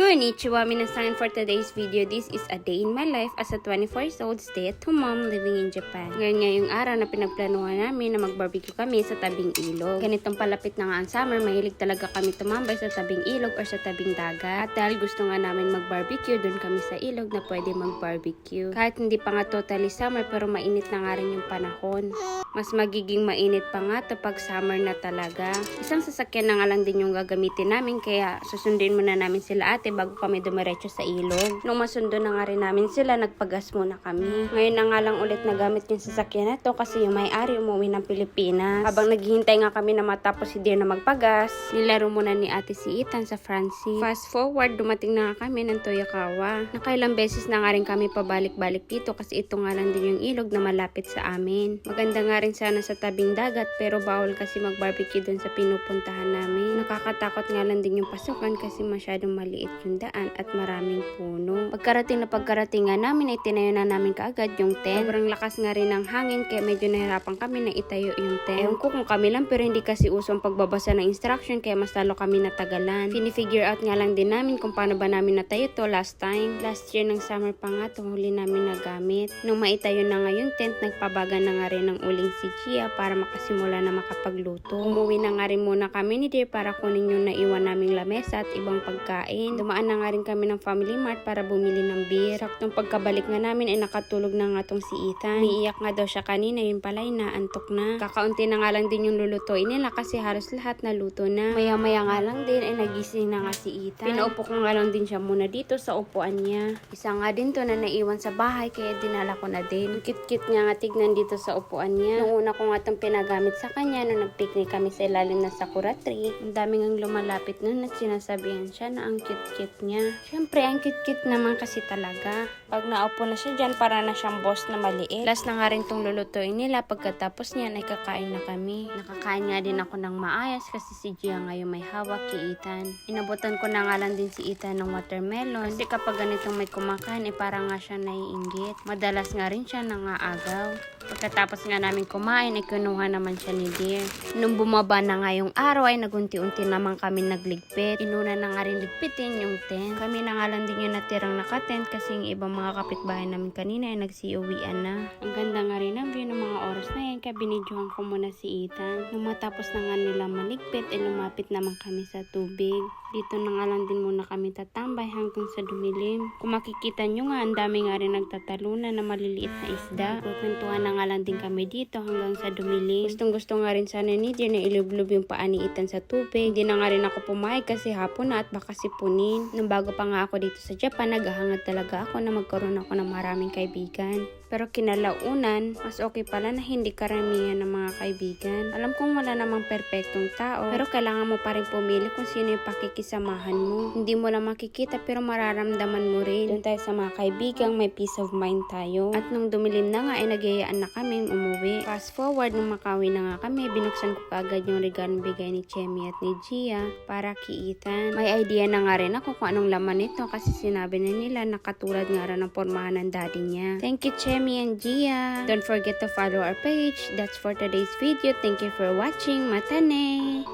Konnichiwa minasan for today's video. This is a day in my life as a 24 years old stay-at-home mom living in Japan. Ngayon ngayong araw na pinagplanuhan namin na mag-barbecue kami sa tabing ilog. Ganitong palapit na nga ang summer, mahilig talaga kami tumambay sa tabing ilog or sa tabing dagat. At dahil gusto nga namin mag-barbecue, doon kami sa ilog na pwede mag-barbecue. Kahit hindi pa nga totally summer pero mainit na nga rin yung panahon. Mas magiging mainit pa nga to pag summer na talaga. Isang sasakyan na nga lang din yung gagamitin namin kaya susundin muna namin sila ate bago kami dumiretso sa ilog. Nung masundo na nga rin namin sila, nagpagas muna kami. Ngayon na nga lang ulit nagamit yung sasakyan na to kasi yung may-ari umuwi ng Pilipinas. Habang naghihintay nga kami na matapos si Dear na magpagas, nilaro muna ni ate si Ethan sa Francie. Fast forward, dumating na nga kami ng Toyokawa. Nakailang beses na nga rin kami pabalik-balik dito kasi ito nga lang din yung ilog na malapit sa amin. Maganda nga rin sana sa tabing dagat pero bawal kasi mag-barbecue dun sa pinupuntahan namin. Nakakatakot nga lang din yung pasukan kasi masyadong maliit yung daan at maraming puno. Pagkarating na pagkarating nga namin ay tinayo na namin kaagad yung tent. Sobrang lakas nga rin ng hangin kaya medyo nahirapan kami na itayo yung tent. Ewan ko kung kami lang pero hindi kasi usong pagbabasa ng instruction kaya mas lalo kami natagalan. Finifigure out nga lang din namin kung paano ba namin natayo to last time. Last year ng summer pa nga to huli namin nagamit. Nung maitayo na nga yung tent, nagpabaga na nga rin ng uling si Gia para makasimula na makapagluto. Umuwi na nga rin muna kami ni Dear para kunin yung naiwan naming lamesa at ibang pagkain. Dumaan na nga rin kami ng Family Mart para bumili ng beer. Saktong pagkabalik nga namin ay nakatulog na nga tong si Ethan. Niiyak nga daw siya kanina, yun pala ay naantok na. Kakaunti na nga lang din yung lulutuin nila kasi halos lahat naluto na. Maya-maya nga lang din ay nagising na nga si Ethan. Pinaupo ko nga lang din siya muna dito sa upuan niya. Isa nga din to na naiwan sa bahay kaya dinala ko na din. Kit-kit niya nga tignan dito sa upuan niya. Nung una ko nga itong pinagamit sa kanya nung nagpicnic kami sa ilalim ng sakura tree. Ang daming ang lumalapit nun at sinasabihan siya na ang cute-cute niya. Siyempre, ang cute-cute naman kasi talaga. Pag naupo na siya dyan, para na siyang boss na maliit. Last na nga rin tong lulutuin nila. Pagkatapos niyan ay kakain na kami. Nakakain nga din ako ng maayos kasi si Gia ngayon may hawak kay Ethan. Inabutan ko na nga lang din si Ethan ng watermelon. Kasi kapag ganitong may kumakain, eh parang nga siya naiinggit. Madalas nga rin siya nangaagaw. Pagkatapos nga namin kumain, ay kinuha naman siya ni Dear. Nung bumaba na nga yung araw, ay nagunti-unti naman kami nagligpit. Inuna na nga rin ligpitin yung tent. Kami na nga lang din yung natirang nakatent kasi yung ibang mga kapitbahay namin kanina ay nagsiuwian na. Ang ganda nga rin ang view ng mga oras na yan, kaya binidyohan ko muna si Ethan. Nung matapos na nga nila maligpit, ay lumapit naman kami sa tubig. Dito na nga lang din muna kami tatambay hanggang sa dumilim. Kung makikita nyo nga, ang dami nga rin nagtatalunan na maliliit na isda. Kukwentuhan na nga lang din kami dito hanggang sa dumilim. Gustong gusto nga rin sana ni Dear na ilublob yung paa ni Ethan sa tubig. Hindi na nga rin ako pumayag kasi hapon na at baka sipunin. Nung bago pa nga ako dito sa Japan, naghahangad talaga ako na magkaroon ako ng maraming kaibigan. Pero kinalaunan, mas okay pala na hindi karamihan ng mga kaibigan. Alam kong wala namang perpektong tao, pero kailangan mo pa rin pumili kung sino yung pakikisamahan mo. Hindi mo lang makikita pero mararamdaman mo rin. Doon tayo sa mga kaibigang may peace of mind tayo. At nung dumilim na nga ay nagyayaan na kaming umuwi. Fast forward nung makawi na nga kami, binuksan ko kaagad yung regalo bigay ni Chemi at ni Gia para kiitan. May idea na nga rin ako kung anong laman nito kasi sinabi na nila na katulad nga rin ng pormahan ng daddy niya. Thank you Chemi and Gia. Don't forget to follow our page. That's for today's video. Thank you for watching. Matane!